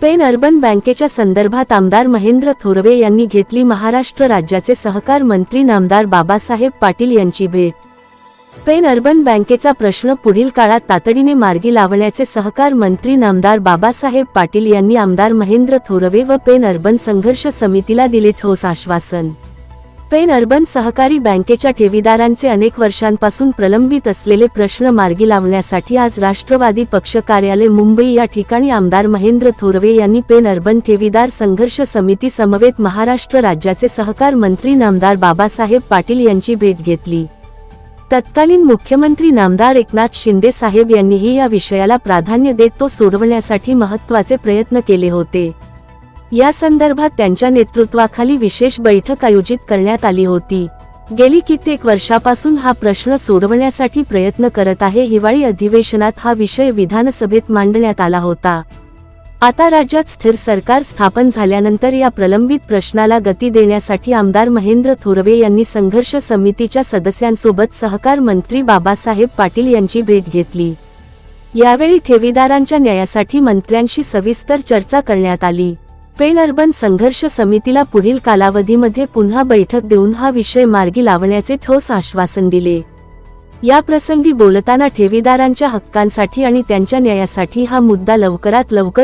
Pen urban बँकेच्या संदर्भात आमदार महेंद्र थोरवे यांनी घेतली महाराष्ट्र राज्याचे सहकार मंत्री नामदार बाबासाहेब पाटील यांची भेट. पेन अर्बन बँकेचा प्रश्न पुढील काळात तातडीने मार्गी लावण्याचे सहकार मंत्री नामदार बाबासाहेब पाटील यांनी आमदार महेंद्र थोरवे व पेन अर्बन संघर्ष समितीला दिले ठोस आश्वासन. पेन अर्बन सहकारी बँकेच्या ठेवीदारांचे अनेक वर्षांपासून प्रलंबित असलेले प्रश्न मार्गी लावण्यासाठी आज राष्ट्रवादी पक्ष कार्यालय मुंबई या ठिकाणी आमदार महेंद्र थोरवे यांनी पेन अर्बन ठेवीदार संघर्ष समिती समवेत महाराष्ट्र राज्याचे सहकार मंत्री नामदार बाबासाहेब पाटील यांची भेट घेतली. तत्कालीन मुख्यमंत्री नामदार एकनाथ शिंदे साहेब यांनीही या विषयाला प्राधान्य देत तो सोडवण्यासाठी महत्त्वाचे प्रयत्न केले होते. या संदर्भात त्यांच्या नेतृत्वाखाली विशेष बैठक आयोजित करण्यात आली होती. गेली कित्येक वर्षापासून हा प्रश्न सोडवण्यासाठी प्रयत्न करत आहे हिवाळी अधिवेशनात हा विषय विधानसभेत मांडण्यात आला होता. आता राज्यात स्थिर सरकार स्थापन झाल्यानंतर या प्रलंबित प्रश्नाला गती देण्यासाठी आमदार महेंद्र थोरवे यांनी संघर्ष समितीच्या सदस्यांसोबत सहकार मंत्री बाबासाहेब पाटील यांची भेट घेतली. यावेळी ठेवीदारांच्या न्यायासाठी मंत्र्यांशी सविस्तर चर्चा करण्यात आली. पेन अर्बन संघर्ष समितीला पुढील कालावधीमध्ये पुन्हा बैठक देऊन हा विषय मार्गी लावण्याचे ठोस आश्वासन दिले. या प्रसंगी बोलताना ठेवीदारांच्या हक्कांसाठी आणि त्यांच्या न्यायासाठी हा मुद्दा लवकरात लवकर